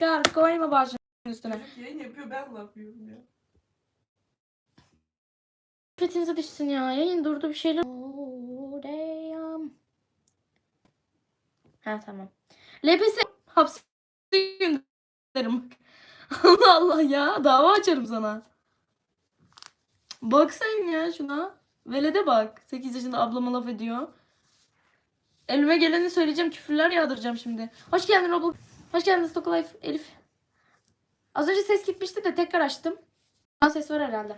Çıkar koyma başını üstüne. Çocuk yayın yapıyor ben laf yiyorum ya. Petinize düşsün ya. Yayın durdu bir şeyler. Orayam. Ha tamam. LPS hapse gönderirim. Allah Allah ya. Dava açarım sana. Bak sen ya şuna. Velede bak. 8 yaşında ablama laf ediyor. Elime geleni söyleyeceğim. Küfürler yağdıracağım şimdi. Hoş geldin Roblox. Hoş geldin Stock Life Elif. Az önce ses gitmişti de tekrar açtım. Ha, ses var herhalde.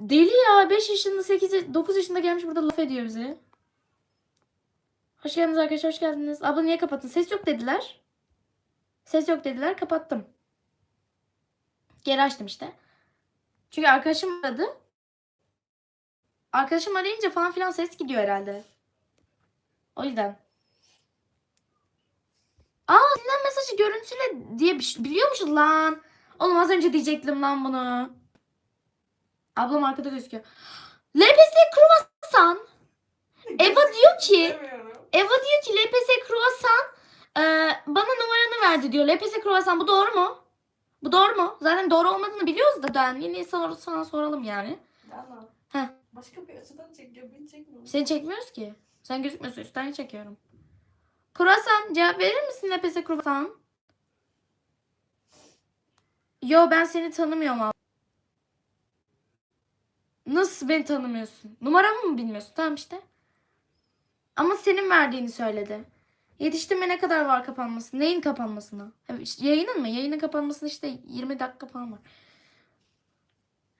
Deli ya 5 yaşında 8 9 yaşında gelmiş burada laf ediyor bize. Hoş geldiniz arkadaşlar hoş geldiniz. Abla niye kapattın? Ses yok dediler. Ses yok dediler kapattım. Geri açtım işte. Çünkü arkadaşım aradı. Arkadaşım arayınca falan filan ses gidiyor herhalde. O yüzden. Aa dinlen mesajı görüntüle diye şey- biliyormuşuz lan. Oğlum az önce diyecektim lan bunu. Ablam arkada gözüküyor. LPS kruvasan. Eva diyor ki. Eva diyor ki LPS kruvasan e, bana numaranı verdi diyor. LPS kruvasan bu doğru mu? Bu doğru mu? Zaten doğru olmadığını biliyoruz da ben yine sana, sana soralım yani. Valla. Heh. Başka bir açıdan çekiyor beni çekmiyor. Seni çekmiyoruz ki. Sen gözükmüyorsun üstten çekiyorum. Kruvasan cevap verir misin LPS kruvasan? Yo ben seni tanımıyorum abi. Nasıl beni tanımıyorsun? Numaramı mı bilmiyorsun? Tamam işte. Ama senin verdiğini söyledi. Yetiştirme ne kadar var kapanması? Neyin kapanmasına? İşte yayının mı? Yayının kapanmasına işte 20 dakika falan var.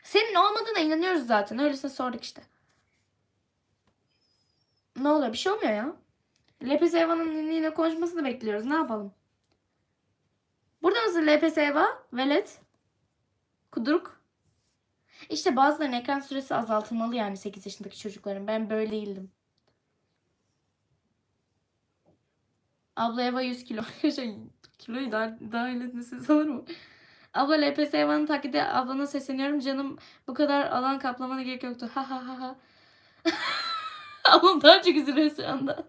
Senin olmadığına inanıyoruz zaten. Öylesine sorduk işte. Ne oluyor? Bir şey olmuyor ya. LPS Eva'nın yine konuşmasını bekliyoruz. Ne yapalım? Burada mısın LPS Eva? Velet? Kuduruk? İşte bazılarının ekran süresi azaltılmalı yani 8 yaşındaki çocukların. Ben böyle değildim. Abla Eva 100 kilo. şey, kiloyu daha, dahil etmesi mu? Abla LPS Eva'nın taklidi ablana sesleniyorum. Canım bu kadar alan kaplamana gerek yoktu. Ha ha ha ha. Ablam daha çok üzülüyor şu anda.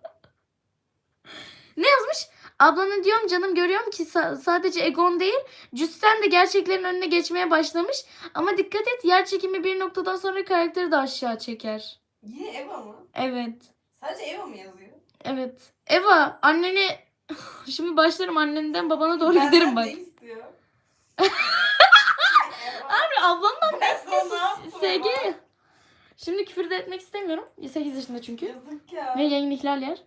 Ne yazmış? Ablana diyorum canım görüyorum ki sa- sadece Egon değil Cüsten de gerçeklerin önüne geçmeye başlamış. Ama dikkat et yer çekimi bir noktadan sonra karakteri de aşağı çeker. Yine Eva mı? Evet. Sadece Eva mı yazıyor? Evet. Eva anneni şimdi başlarım annenden babana doğru Benden giderim bak. Ne istiyor? Abi ablamdan ne yaptım? SG. Şimdi küfür de etmek istemiyorum. 8 yaşında çünkü. Yazık ya. Ve yayın ihlal yer.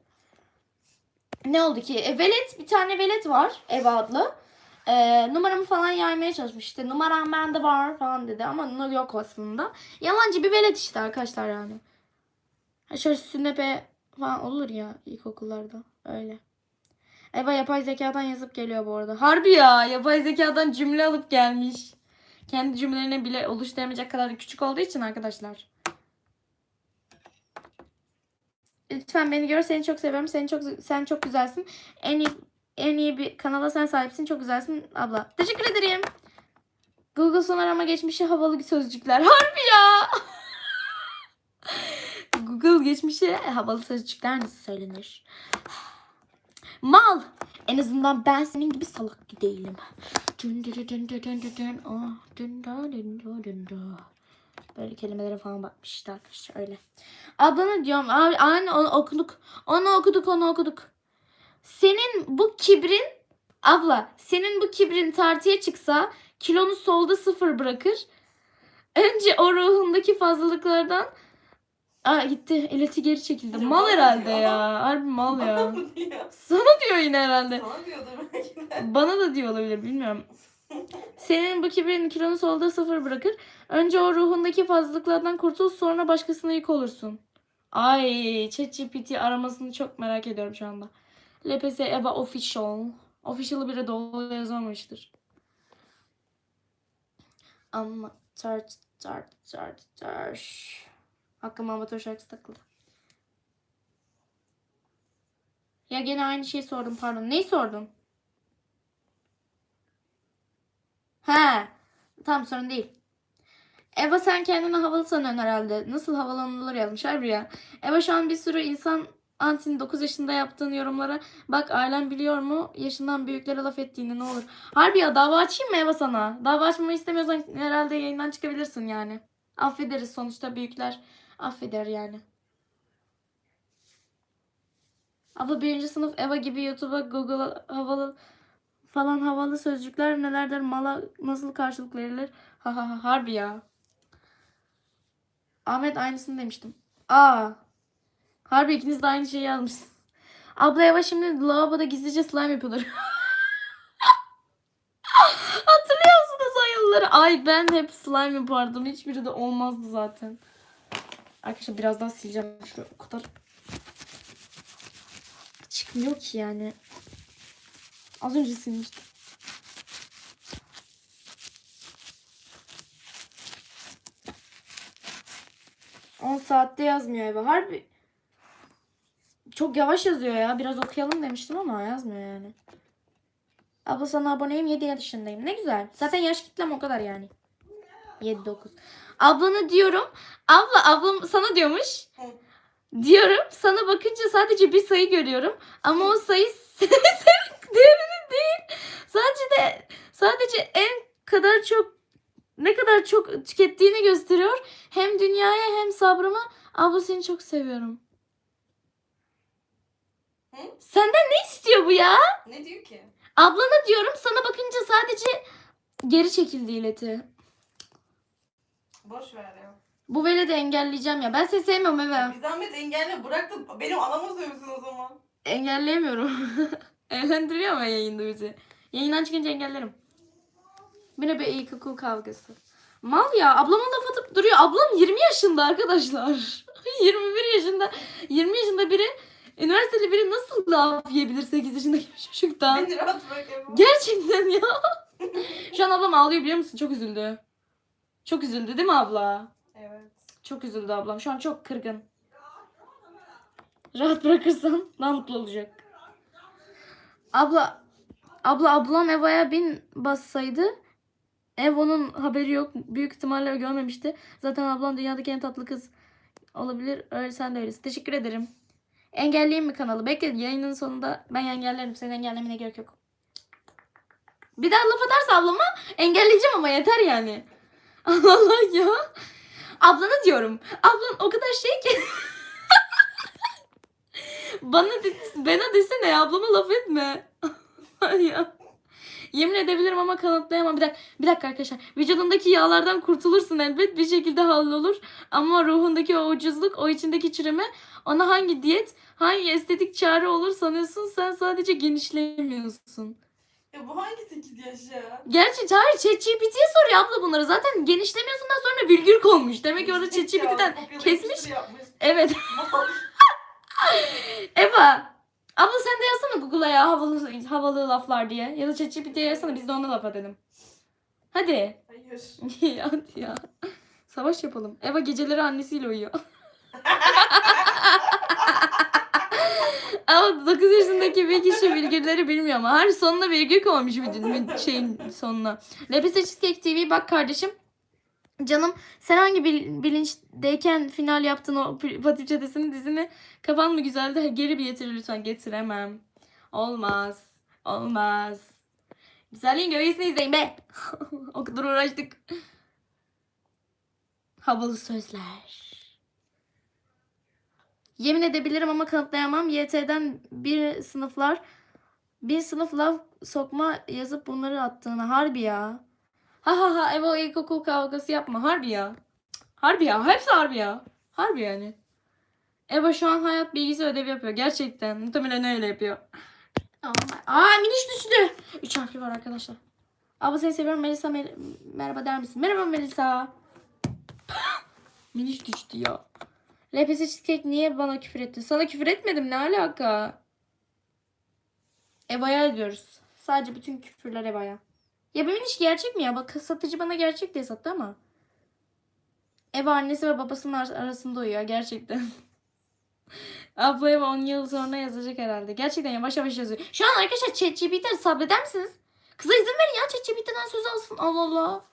Ne oldu ki? E, velet bir tane velet var Eva adlı. E, numaramı falan yaymaya çalışmış. İşte numaram bende var falan dedi ama yok aslında. Yalancı bir velet işte arkadaşlar yani. Ha şöyle sünnepe falan olur ya ilkokullarda. Öyle. Eva yapay zekadan yazıp geliyor bu arada. Harbi ya yapay zekadan cümle alıp gelmiş. Kendi cümlelerini bile oluşturamayacak kadar küçük olduğu için arkadaşlar. Lütfen beni gör. Seni çok seviyorum. Seni çok sen çok güzelsin. En iyi en iyi bir kanala sen sahipsin. Çok güzelsin abla. Teşekkür ederim. Google son arama geçmişi havalı sözcükler. Harbi ya. Google geçmişi havalı sözcükler nasıl söylenir? Mal. En azından ben senin gibi salak değilim. Dün dün dün dün dün dün. Ah, dün dün dün dün dün dün. Böyle kelimelere falan bakmış işte arkadaşlar öyle. Ablana diyorum abi aynı onu okuduk. Onu okuduk onu okuduk. Senin bu kibrin abla senin bu kibrin tartıya çıksa kilonu solda sıfır bırakır. Önce o ruhundaki fazlalıklardan Aa gitti. Eleti geri çekildi. Ya Mal herhalde diyor. ya. Harbi mal ya. diyor? Sana diyor yine herhalde. Sana diyor. Bana da diyor olabilir bilmiyorum. Senin bu kibrin kilonu solda sıfır bırakır. Önce o ruhundaki fazlalıklardan kurtul sonra başkasına yük olursun. Ay ChatGPT aramasını çok merak ediyorum şu anda. LPS Eva Official. Official'ı biri dolu yazamamıştır. Ama tart tart tart tart. Aklıma amatör şarkısı takıldı. Ya gene aynı şeyi sordum pardon. Neyi sordun? He. Tamam sorun değil. Eva sen kendini havalı sanıyorsun herhalde. Nasıl havalanılır yazmış harbi ya. Eva şu an bir sürü insan Antin 9 yaşında yaptığın yorumlara bak ailen biliyor mu yaşından büyüklere laf ettiğini ne olur. Harbi ya dava açayım mı Eva sana? Dava açmamı istemiyorsan herhalde yayından çıkabilirsin yani. Affederiz sonuçta büyükler affeder yani. Abla birinci sınıf Eva gibi YouTube'a Google'a havalı falan havalı sözcükler nelerdir mala nasıl karşılık verilir? Ha ha ha harbi ya. Ahmet aynısını demiştim. Aa. Harbi ikiniz de aynı şeyi yazmışsınız. Abla Eva şimdi lavaboda gizlice slime yapıyorlar. Hatırlıyor musunuz o yılları? Ay ben hep slime yapardım. Hiçbiri de olmazdı zaten. Arkadaşlar biraz daha sileceğim. Şu o kadar çıkmıyor ki yani. Az önce silmiştim. On saatte yazmıyor Eva. Harbi çok yavaş yazıyor ya. Biraz okuyalım demiştim ama yazmıyor yani. Abla sana aboneyim 7 yaşındayım. Ne güzel. Zaten yaş kitlem o kadar yani. 7-9. Ablana diyorum. Abla ablam sana diyormuş. Diyorum. Sana bakınca sadece bir sayı görüyorum. Ama o sayı değerini değil. Sadece de sadece en kadar çok ne kadar çok tükettiğini gösteriyor. Hem dünyaya hem sabrıma. Abla seni çok seviyorum. Hı? Senden ne istiyor bu ya? Ne diyor ki? Ablana diyorum sana bakınca sadece geri çekildi ileti. Boş ver ya. Bu veledi engelleyeceğim ya. Ben seni sevmiyorum eve. Bir zahmet engelle bırak da benim anama sövsün o zaman. Engelleyemiyorum. Eğlendiriyor ama yayında bizi. Yayından çıkınca engellerim. Yine bir iyi kukul kavgası. Mal ya ablama laf atıp duruyor. Ablam 20 yaşında arkadaşlar. 21 yaşında 20 yaşında biri üniversiteli biri nasıl laf yiyebilir 8 yaşındaki bir çocuktan? Beni rahat. Gerçekten ya. Şu an ablam ağlıyor biliyor musun? Çok üzüldü. Çok üzüldü değil mi abla? Evet. Çok üzüldü ablam. Şu an çok kırgın. Rahat bırakırsan daha mutlu olacak. Abla abla ablan Eva'ya bin bassaydı Evo'nun haberi yok. Büyük ihtimalle görmemişti. Zaten ablam dünyadaki en tatlı kız olabilir. Öyle sen de öylesin. Teşekkür ederim. Engelleyeyim mi kanalı? Bekle yayının sonunda ben engellerim. Senin engellemene gerek yok. Bir daha laf atarsa ablama engelleyeceğim ama yeter yani. Allah Allah ya. Ablana diyorum. Ablan o kadar şey ki. Bana de, bana desene ya ablama laf etme. Ya. Yemin edebilirim ama kanıtlayamam. Bir dakika, bir dakika arkadaşlar. Vücudundaki yağlardan kurtulursun elbet. Bir şekilde hallolur. Ama ruhundaki o ucuzluk, o içindeki çürüme ona hangi diyet, hangi estetik çare olur sanıyorsun. Sen sadece genişlemiyorsun. Ya bu hangi 8 yaş ya? Gerçi hayır ChatGPT'ye soruyor abla bunları. Zaten genişlemiyorsundan sonra virgül konmuş. Demek ki orada ChatGPT'den kesmiş. Evet. Eva. Abla sen de yazsana Google'a ya havalı, havalı laflar diye. Ya da ChatGPT'ye yazsana biz de ona laf edelim. Hadi. Hayır. hadi ya. Savaş yapalım. Eva geceleri annesiyle uyuyor. Ama 9 yaşındaki bir kişi virgülleri bilmiyor ama. Her sonuna virgül koymuş bir, şeyin sonuna. Lepise Cheesecake TV bak kardeşim. Canım sen hangi bil- bilinçdeyken final yaptın o Fatih Çetesi'nin dizini kafan mı güzeldi? Geri bir getir lütfen. Getiremem. Olmaz. Olmaz. Güzelliğin gölgesini izleyin be. o kadar uğraştık. Havalı sözler. Yemin edebilirim ama kanıtlayamam. YT'den bir sınıflar bir sınıf laf sokma yazıp bunları attığını. Harbi ya. Ha ha ha Eva ilkokul kavgası yapma. Harbi ya. Harbi ya. Hepsi harbi ya. Harbi yani. Eva şu an hayat bilgisi ödevi yapıyor. Gerçekten. Muhtemelen öyle yapıyor. Aa miniş düştü. Üç harfli var arkadaşlar. Abla seni seviyorum. Melisa mer- merhaba der misin? Merhaba Melisa. miniş düştü ya. Lepesi cheesecake niye bana küfür etti? Sana küfür etmedim ne alaka? Eva'ya ediyoruz. Sadece bütün küfürler Eva'ya. Ya benim iş gerçek mi ya? Bak satıcı bana gerçek diye sattı ama. Eva annesi ve babasının ar- arasında uyuyor gerçekten. Abla Eva 10 yıl sonra yazacak herhalde. Gerçekten yavaş yavaş yazıyor. Şu an arkadaşlar ChatGPT sabreder misiniz? Kıza izin verin ya ChatGPT'den söz alsın. Allah Allah.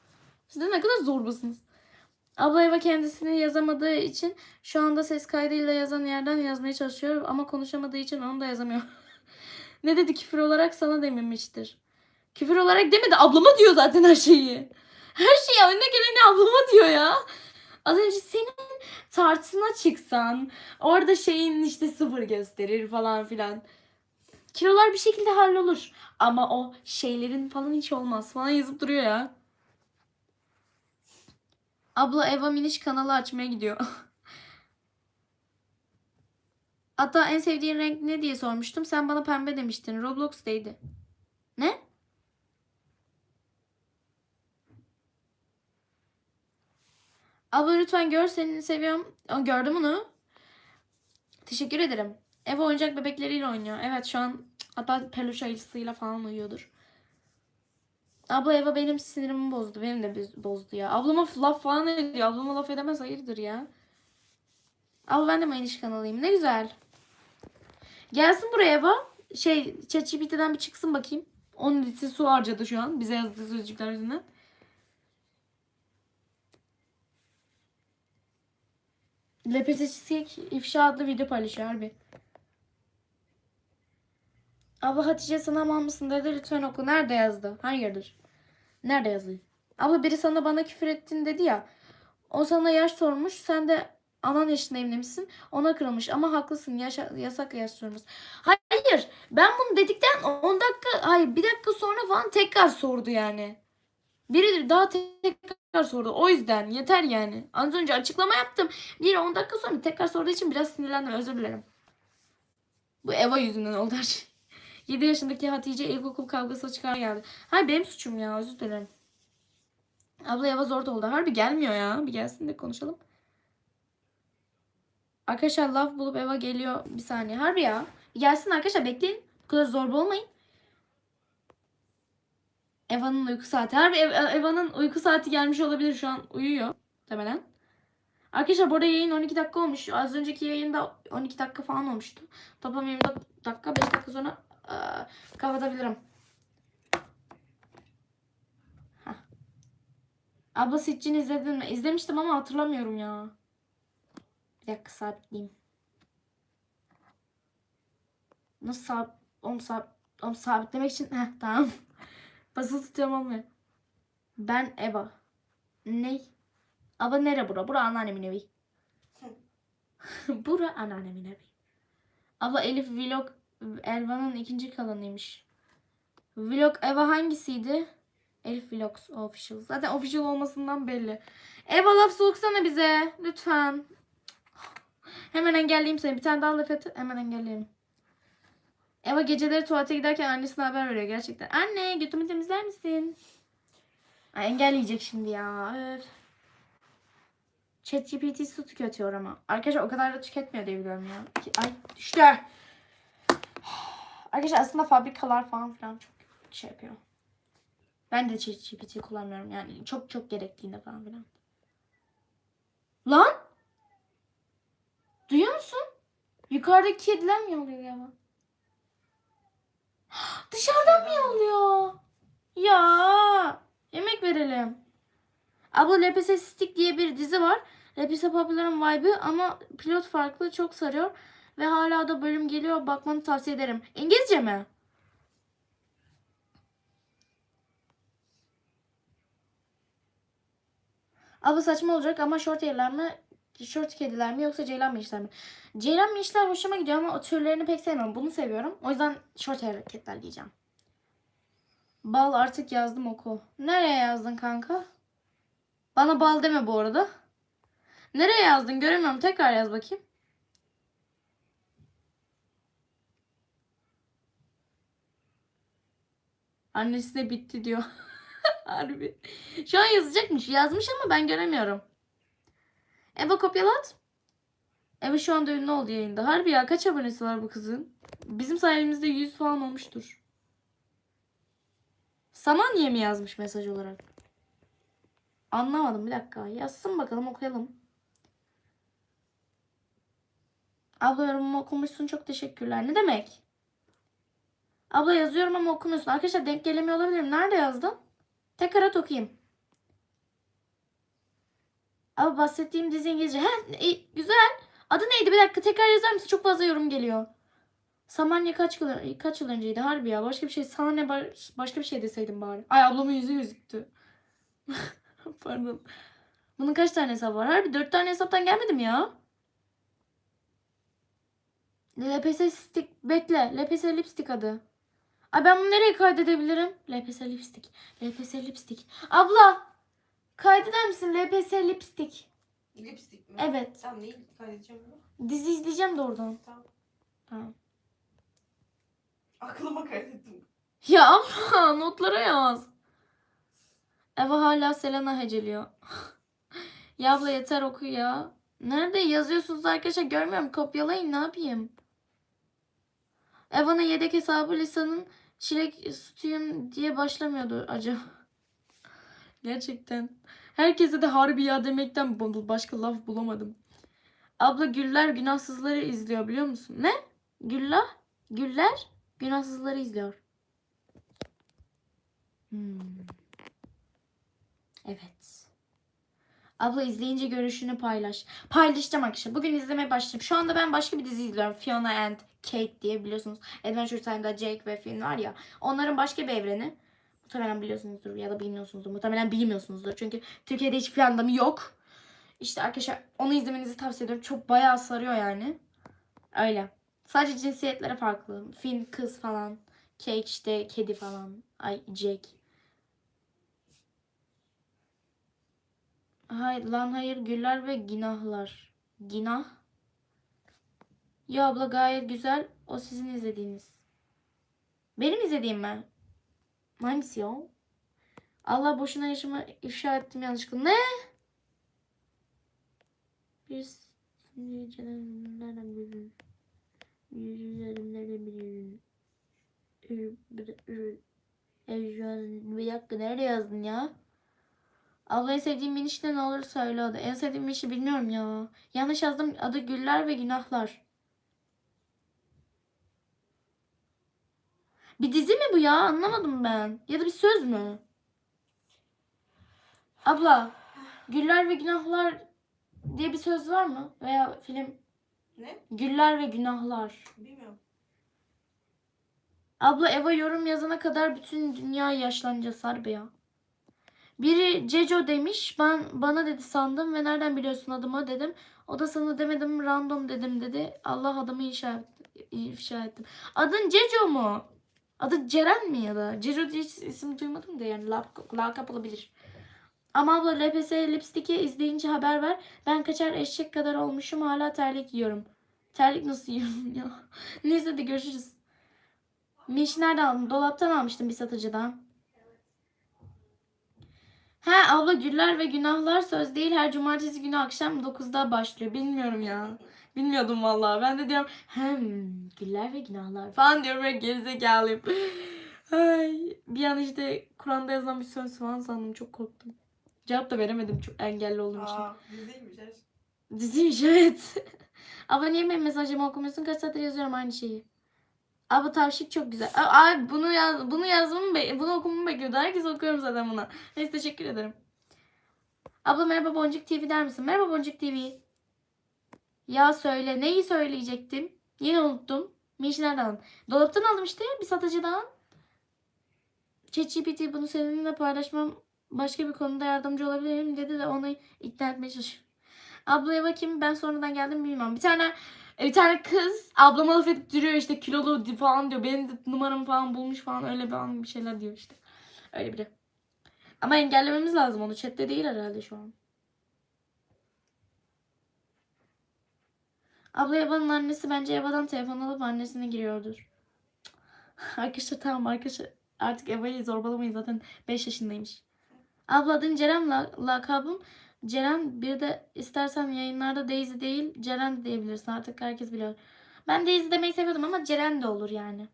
Siz de ne kadar zorlasınız. Abla Eva kendisini yazamadığı için şu anda ses kaydıyla yazan yerden yazmaya çalışıyor ama konuşamadığı için onu da yazamıyor. ne dedi küfür olarak sana dememiştir. Küfür olarak demedi ablama diyor zaten her şeyi. Her şeyi önüne geleni ablama diyor ya. Az önce senin tartısına çıksan orada şeyin işte sıfır gösterir falan filan. Kilolar bir şekilde hallolur. Ama o şeylerin falan hiç olmaz falan yazıp duruyor ya. Abla Eva Miniş kanalı açmaya gidiyor. Hatta en sevdiğin renk ne diye sormuştum. Sen bana pembe demiştin. Roblox'taydı. Ne? Abla lütfen gör seni seviyorum. Gördüm onu. Teşekkür ederim. Eva oyuncak bebekleriyle oynuyor. Evet şu an hatta peluş ayısıyla falan uyuyordur. Abla Eva benim sinirimi bozdu. Benim de bozdu ya. Ablama laf falan ediyor. Ablama laf edemez hayırdır ya. Abla ben de Mayniş kanalıyım. Ne güzel. Gelsin buraya Eva. Şey ChatGPT'den bir çıksın bakayım. 10 litre su harcadı şu an. Bize yazdığı sözcükler yüzünden. LPS'si ifşa adlı video paylaşıyor harbi. Abla Hatice sınav almışsın dedi lütfen oku. Nerede yazdı? Hayırdır? Nerede yazıyor? Abla biri sana bana küfür ettin dedi ya. O sana yaş sormuş. Sen de anan yaşında evlenmişsin. Ona kırılmış. Ama haklısın. Yaşa, yasak yaş sorması. Hayır. Ben bunu dedikten 10 dakika hayır bir dakika sonra falan tekrar sordu yani. Biri daha te- tekrar sordu. O yüzden yeter yani. Az önce açıklama yaptım. Bir 10 dakika sonra tekrar sorduğu için biraz sinirlendim. Özür dilerim. Bu Eva yüzünden oldu her şey. 7 yaşındaki Hatice ilkokul kavgası çıkar geldi. Hayır benim suçum ya özür dilerim. Abla Eva zor da oldu. Harbi gelmiyor ya. Bir gelsin de konuşalım. Arkadaşlar laf bulup Eva geliyor. Bir saniye. Harbi ya. Gelsin arkadaşlar bekleyin. Bu kadar zorba olmayın. Eva'nın uyku saati. Harbi Ev- Eva'nın uyku saati gelmiş olabilir şu an. Uyuyor. Muhtemelen. Arkadaşlar bu arada yayın 12 dakika olmuş. Az önceki yayında 12 dakika falan olmuştu. Toplam 24 dakika 5 dakika sonra eee, kapatabilirim. Heh. Abla Sitchin izledin mi? İzlemiştim ama hatırlamıyorum ya. Bir dakika sabitleyeyim. Nasıl sab onu sab onu sabitlemek için heh tamam. Basılı tutuyorum olmuyor. Ben Eva. Ne? Abla nere bura? Bura anneannemin evi. bura anneannemin evi. Abla Elif vlog Elvan'ın ikinci kalanıymış. Vlog Eva hangisiydi? Elif Vlogs Official. Zaten official olmasından belli. Eva laf soksana bize. Lütfen. Hemen engelleyeyim seni. Bir tane daha laf et. Hemen engelleyelim. Eva geceleri tuvalete giderken annesine haber veriyor gerçekten. Anne götümü temizler misin? Ay, engelleyecek şimdi ya. Öf. ChatGPT su tüketiyor ama. Arkadaşlar o kadar da tüketmiyor diye biliyorum ya. Ay düştü. Arkadaşlar aslında fabrikalar falan filan çok şey yapıyor. Ben de ChatGPT kullanmıyorum yani çok çok gerektiğinde falan filan. Lan! Duyuyor musun? Yukarıdaki kediler mi oluyor ya? Dışarıdan mı oluyor? Ya yemek verelim. Abla LPS Stick diye bir dizi var. LPS Popüler'ın vibe'ı ama pilot farklı çok sarıyor. Ve hala da bölüm geliyor. Bakmanı tavsiye ederim. İngilizce mi? Abla saçma olacak ama short yerler mi? Short kediler mi yoksa ceylan mı işler mi? Ceylan mı işler hoşuma gidiyor ama o türlerini pek sevmiyorum. Bunu seviyorum. O yüzden short hareketler giyeceğim. Bal artık yazdım oku. Nereye yazdın kanka? Bana bal deme bu arada. Nereye yazdın göremiyorum. Tekrar yaz bakayım. Annesi de bitti diyor. Harbi. Şu an yazacakmış. Yazmış ama ben göremiyorum. Eva kopyalat. Eva şu anda ünlü oldu yayında. Harbi ya kaç abonesi var bu kızın? Bizim sayemizde 100 falan olmuştur. Samanyye mi yazmış mesaj olarak? Anlamadım bir dakika. Yazsın bakalım okuyalım. Abla yorumumu okumuşsun çok teşekkürler. Ne demek? Abla yazıyorum ama okumuyorsun. Arkadaşlar denk gelemiyor olabilirim. Nerede yazdın? Tekrar at okuyayım. Ama bahsettiğim dizi İngilizce. He, e, güzel. Adı neydi? Bir dakika tekrar yazar mısın? Çok fazla yorum geliyor. Samanya kaç yıl, kaç yıl önceydi? Harbi ya. Başka bir şey. Sana ne bar- başka bir şey deseydim bari. Ay ablamın yüzü gözüktü. Pardon. Bunun kaç tane hesabı var? Harbi dört tane hesaptan gelmedim ya. LPS stick. Bekle. LPS lipstick adı. Ay ben bunu nereye kaydedebilirim? LPS lipstick. LPS lipstick. Abla. Kaydeder misin? LPS lipstick. Lipstick mi? Evet. Tamam neyi kaydedeceğim bunu? Dizi izleyeceğim de oradan. Tamam. Tamam. Aklıma kaydettim. Ya abla notlara yaz. Eva hala Selena heceliyor. ya abla yeter oku ya. Nerede yazıyorsunuz arkadaşlar görmüyorum. Kopyalayın ne yapayım. Eva'nın yedek hesabı Lisa'nın çilek sütüyüm diye başlamıyordu acaba. Gerçekten. Herkese de harbi ya demekten başka laf bulamadım. Abla Güller günahsızları izliyor biliyor musun? Ne? Güller? Güller günahsızları izliyor. Hmm. Evet. Abla izleyince görüşünü paylaş. Paylaşacağım arkadaşlar. Bugün izlemeye başladım. Şu anda ben başka bir dizi izliyorum. Fiona and Kate diye biliyorsunuz. Adventure Time'da Jake ve Finn var ya. Onların başka bir evreni. Muhtemelen biliyorsunuzdur ya da bilmiyorsunuzdur. Muhtemelen bilmiyorsunuzdur. Çünkü Türkiye'de hiçbir anlamı yok. İşte arkadaşlar onu izlemenizi tavsiye ediyorum. Çok bayağı sarıyor yani. Öyle. Sadece cinsiyetleri farklı. Finn kız falan. Cake işte kedi falan. Ay Jack. Hayır lan hayır güller ve günahlar. Günah. Ya abla gayet güzel. O sizin izlediğiniz. Benim izlediğim mi? Hangisi o? Allah boşuna yaşımı ifşa ettim yanlışlıkla. Ne? Biz nereden biliyorsun? Yüzlerim nereden biliyorsun? Bir dakika nerede yazdın ya? Abla en sevdiğim miniş ne ne olur söyle adı. En sevdiğim minişi bilmiyorum ya. Yanlış yazdım. Adı Güller ve Günahlar. Bir dizi mi bu ya? Anlamadım ben. Ya da bir söz mü? Abla, Güller ve Günahlar diye bir söz var mı? Veya film Ne? Güller ve Günahlar. Bilmiyorum. Abla Eva yorum yazana kadar bütün dünya yaşlanacağız harbi ya. Biri Ceco demiş. Ben bana dedi sandım ve nereden biliyorsun adımı dedim. O da sana demedim random dedim dedi. Allah adımı ifşa, ifşa ettim. Adın Ceco mu? Adı Ceren mi ya da? Diye hiç isim duymadım da yani lak, lakap olabilir. Ama abla LPS lipstick'i izleyince haber ver. Ben kaçar eşek kadar olmuşum hala terlik yiyorum. Terlik nasıl yiyorum ya? Neyse de görüşürüz. Miş nereden aldın? Dolaptan almıştım bir satıcıdan. He abla Güller ve Günahlar söz değil. Her cumartesi günü akşam 9'da başlıyor. Bilmiyorum ya. Bilmiyordum vallahi. Ben de diyorum hem Güller ve Günahlar falan diyorum böyle gerizekalıyım. Ay, bir an işte Kur'an'da yazan bir söz falan sandım. Çok korktum. Cevap da veremedim çok engelli olduğum için. Aa diziymiş şey. Diziymiş evet. Abla niye benim mesajımı okumuyorsun? Kaç saattir yazıyorum aynı şeyi. Abla tavşik çok güzel. Abi bunu yaz bunu yazmamı be- bunu okumamı bekliyordu. Herkes okuyorum zaten buna. Neyse teşekkür ederim. Abla merhaba Boncuk TV der misin? Merhaba Boncuk TV. Ya söyle. Neyi söyleyecektim? Yine unuttum. Miş nereden? Dolaptan aldım işte. Bir satıcıdan. ChatGPT bunu seninle paylaşmam başka bir konuda yardımcı olabilirim dedi de onu ikna etmeye çalışıyorum. Ablaya bakayım ben sonradan geldim bilmem. Bir tane e, bir tane kız ablama laf edip duruyor işte kilolu falan diyor. Benim de numaramı falan bulmuş falan öyle bir, an bir şeyler diyor işte. Öyle biri. Ama engellememiz lazım onu. Chatte değil herhalde şu an. Abla Eva'nın annesi bence Eva'dan telefon alıp annesine giriyordur. Arkadaşlar tamam arkadaşlar. Artık Eva'yı zorbalamayın zaten 5 yaşındaymış. Abla adın Ceren la- lakabım Ceren bir de istersen yayınlarda Daisy değil Ceren de diyebilirsin artık herkes biliyor. Ben Daisy demeyi seviyordum ama Ceren de olur yani.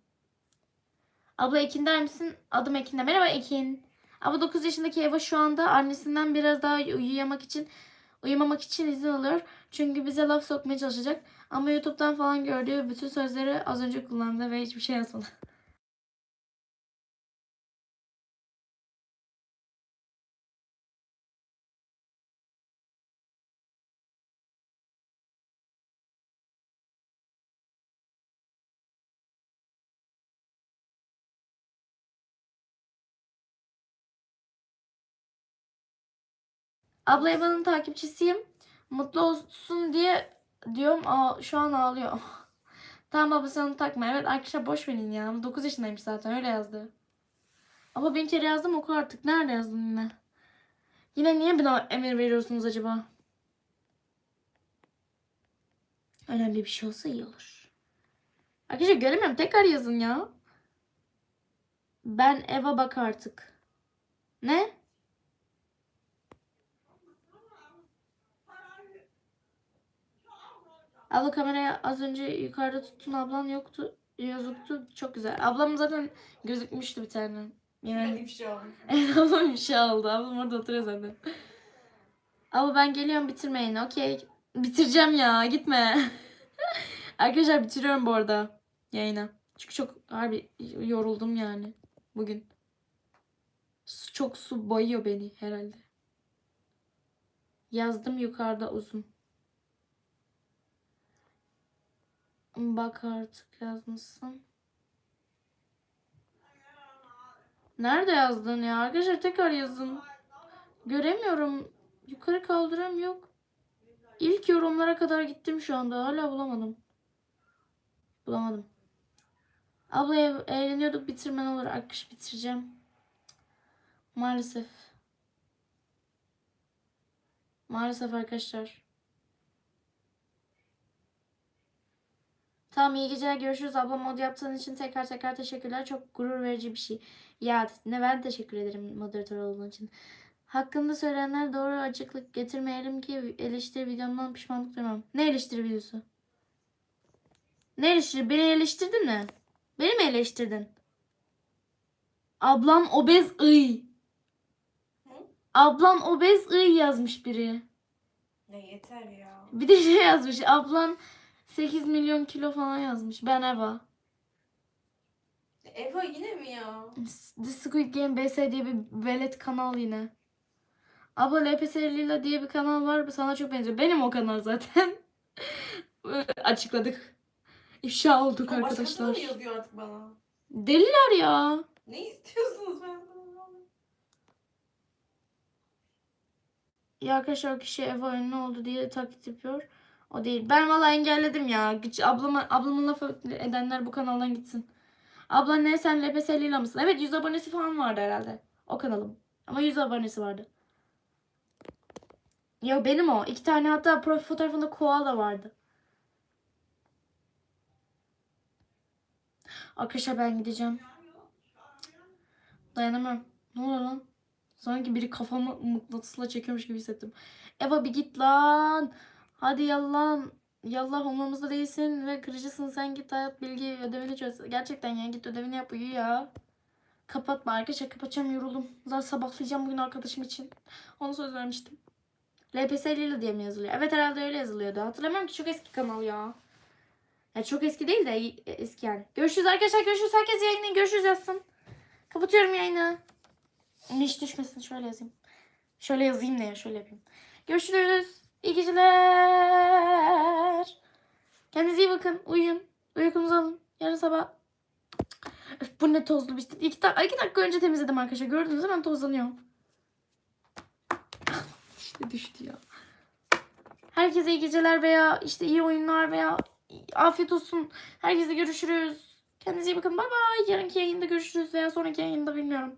Abla Ekin der misin? Adım Ekin de. Merhaba Ekin. Abla 9 yaşındaki Eva şu anda annesinden biraz daha uyuyamak için uyumamak için izin alıyor. Çünkü bize laf sokmaya çalışacak. Ama YouTube'dan falan gördüğü bütün sözleri az önce kullandı ve hiçbir şey yazmadı. Abla Eva'nın takipçisiyim. Mutlu olsun diye diyorum. Aa, şu an ağlıyor. tamam abla sen onu takma. Evet arkadaşlar boş verin ya. 9 yaşındaymış zaten öyle yazdı. Ama bin kere yazdım oku artık. Nerede yazdın yine? Yine niye bana emir veriyorsunuz acaba? Önemli bir şey olsa iyi olur. Arkadaşlar göremiyorum. Tekrar yazın ya. Ben Eva bak artık. Ne? Abla kameraya az önce yukarıda tuttun ablan yoktu. Yazıktı. Çok güzel. Ablam zaten gözükmüştü bir tane. Yani ifşa oldum. Evet ablam bir şey aldı. Ablam orada oturuyor zaten. Ama ben geliyorum bitirmeyin. Okey. Bitireceğim ya. Gitme. Arkadaşlar bitiriyorum bu arada yayını. Çünkü çok harbi yoruldum yani bugün. Çok su bayıyor beni herhalde. Yazdım yukarıda uzun. Bak artık yazmışsın. Nerede yazdın ya? Arkadaşlar tekrar yazın. Göremiyorum. Yukarı kaldıram yok. İlk yorumlara kadar gittim şu anda. Hala bulamadım. Bulamadım. Abla eğleniyorduk bitirmen olur. Akış bitireceğim. Maalesef. Maalesef arkadaşlar. Tamam iyi geceler görüşürüz. Abla mod yaptığın için tekrar tekrar teşekkürler. Çok gurur verici bir şey. Ya ne ben teşekkür ederim moderatör olduğun için. Hakkında söylenenler doğru açıklık getirmeyelim ki eleştiri videomdan pişmanlık duymam. Ne eleştiri videosu? Ne eleştiri? Beni eleştirdin mi? Beni mi eleştirdin? Ablan obez ıy. Ablan obez ıy yazmış biri. Ya yeter ya. Bir de şey yazmış. Ablan 8 milyon kilo falan yazmış. Ben Eva. Eva yine mi ya? The Squid Game BS diye bir velet kanal yine. Abla LPS Lila diye bir kanal var. Sana çok benziyor. Benim o kanal zaten. Açıkladık. İfşa olduk Ama başkası da arkadaşlar. mı yazıyor artık bana? Deliler ya. Ne istiyorsunuz benden? Ya arkadaşlar o kişi Eva ünlü oldu diye taklit yapıyor. O değil. Ben valla engelledim ya. Ablama, ablamın lafı edenler bu kanaldan gitsin. Abla ne sen LPS Lila mısın? Evet 100 abonesi falan vardı herhalde. O kanalım. Ama 100 abonesi vardı. Ya benim o. İki tane hatta profil fotoğrafında koala vardı. Arkadaşlar ben gideceğim. Dayanamam. Ne oluyor lan? Sanki biri kafamı mıknatısla çekiyormuş gibi hissettim. Eva bir git lan. Hadi yallah. Yallah umurumuzda değilsin ve kırıcısın. Sen git hayat bilgi ödevini çöz. Gerçekten ya git ödevini yap uyu ya. Kapatma arkadaşlar kapatacağım yoruldum. Zaten sabahlayacağım bugün arkadaşım için. Onu söz vermiştim. LPS Lila diye mi yazılıyor? Evet herhalde öyle yazılıyordu. Hatırlamıyorum ki çok eski kanal ya. Ya çok eski değil de eski yani. Görüşürüz arkadaşlar görüşürüz. Herkes yayını görüşürüz yazsın. Kapatıyorum yayını. Hiç düşmesin şöyle yazayım. Şöyle yazayım ne ya şöyle yapayım. Görüşürüz. İyi geceler. Kendinize iyi bakın. Uyuyun. Uykunuzu alın. Yarın sabah. Öf, bu ne tozlu bir şey. İki, dak- iki dakika önce temizledim arkadaşlar. Gördünüz hemen tozlanıyor. işte düştü ya. Herkese iyi geceler veya işte iyi oyunlar veya afiyet olsun. Herkese görüşürüz. Kendinize iyi bakın. Bay bay. Yarınki yayında görüşürüz veya sonraki yayında bilmiyorum.